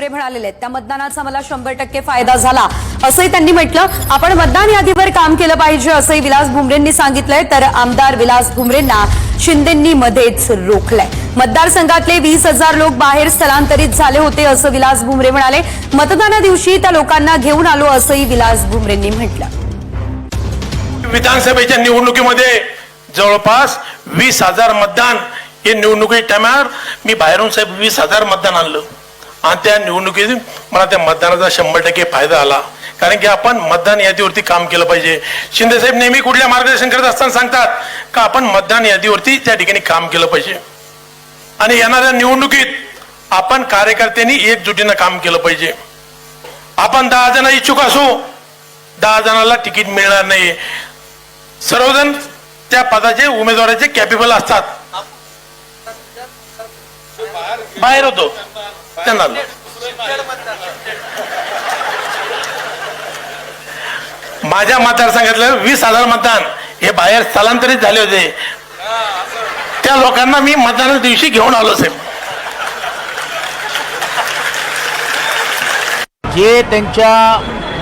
भुमरे म्हणालेले आहेत. त्या मतदानाचा मला शंभर टक्के फायदा झाला. असंही त्यांनी म्हटलं. आपण मतदान यादीवर काम केलं पाहिजे असंही विलास भुमरेंनी सांगितलंय. तर आमदार विलास भुमरेंना शिंदेंनी मध्येच रोखलंय. मतदारसंघातले वीस हजार लोक बाहेर स्थलांतरित झाले होते असं विलास भुमरे म्हणाले. मतदाना दिवशी त्या लोकांना घेऊन आलो असंही विलास भुमरेंनी म्हटलं. विधानसभेच्या निवडणुकीमध्ये जवळपास वीस हजार मतदान हे निवडणुकी टायमावर मी बाहेरून साहेब वीस हजार मतदान आणलं. आणि त्या निवडणुकीत मला त्या मतदानाचा शंभर टक्के फायदा आला. कारण की आपण मतदान यादीवरती काम केलं पाहिजे. शिंदेसाहेब नेहमी कुठल्या मार्गदर्शन करत असताना सांगतात का आपण मतदान यादीवरती त्या ठिकाणी काम केलं पाहिजे. आणि येणाऱ्या निवडणुकीत आपण कार्यकर्त्यांनी एकजुटीनं काम केलं पाहिजे. आपण दहा जण इच्छुक असू दहा जणांना तिकीट मिळणार नाही. सर्वजण त्या पदाचे उमेदवाराचे कॅपेबल असतात. बाहेर होतो. त्यांना माझ्या मतदारसंघातलं वीस हजार मतदान हे बाहेर स्थलांतरित झाले होते. त्या लोकांना मी मतदाना दिवशी घेऊन आलो साहेब. जे त्यांच्या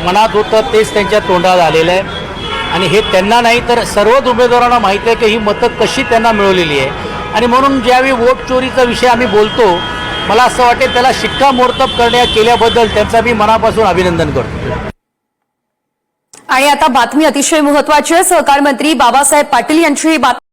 मनात होतं तेच त्यांच्या तोंडात आलेलं आहे. आणि हे त्यांना नाही तर सर्वच उमेदवारांना माहीत आहे की ही मतं कशी त्यांना मिळवलेली आहे. आणि म्हणून ज्यावेळी वोट चोरीचा विषय आम्ही बोलतो मला असं वाटेल त्याला शिक्कामोर्तब करण्या केल्याबद्दल त्यांचा मी मनापासून अभिनंदन करतो. आणि आता बातमी अतिशय महत्वाची आहे. सहकार मंत्री बाबासाहेब पाटील यांची ही बातमी